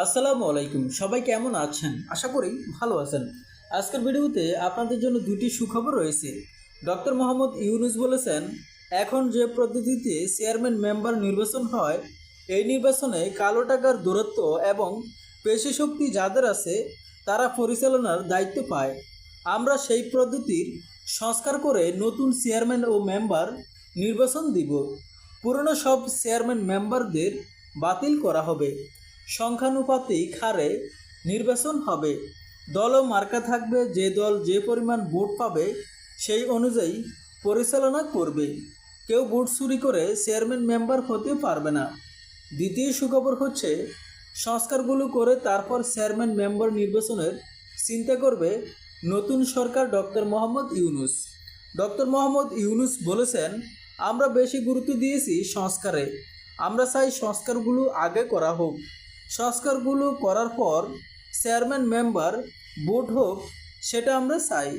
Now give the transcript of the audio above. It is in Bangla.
আসসালামু আলাইকুম। সবাই কেমন আছেন? আশা করি ভালো আছেন। আজকের ভিডিওতে আপনাদের জন্য দুটি সুখবর রয়েছে। ডক্টর মোহাম্মদ ইউনুস বলেছেন, এখন যে পদ্ধতিতে চেয়ারম্যান মেম্বার নির্বাচন হয়, এই নির্বাচনে কালো টাকার দূরত্ব এবং পেশি শক্তি যাদের আছে, তারা পরিচালনার দায়িত্ব পায়। আমরা সেই পদ্ধতির সংস্কার করে নতুন চেয়ারম্যান ও মেম্বার নির্বাচন দিব। পুরনো সব চেয়ারম্যান মেম্বারদের বাতিল করা হবে। সংখ্যানুপাতিক হারে নির্বাচন হবে। দল ও মার্কা থাকবে, যে দল যে পরিমাণ ভোট পাবে সেই অনুযায়ী পরিচালনা করবে। কেউ ভোট চুরি করে চেয়ারম্যান মেম্বার হতে পারবে না। দ্বিতীয় সুখবর হচ্ছে, সংস্কারগুলো করে তারপর চেয়ারম্যান মেম্বার নির্বাচনের চিন্তা করবে নতুন সরকার ডক্টর মোহাম্মদ ইউনুস। ডক্টর মোহাম্মদ ইউনুস বলেছেন, আমরা বেশি গুরুত্ব দিয়েছি সংস্কারে। আমরা চাই সংস্কারগুলো আগে করা হোক। সংস্কারগুলো করার পর চেয়ারম্যান মেম্বার বোর্ড হোক সেটা আমরা চাই।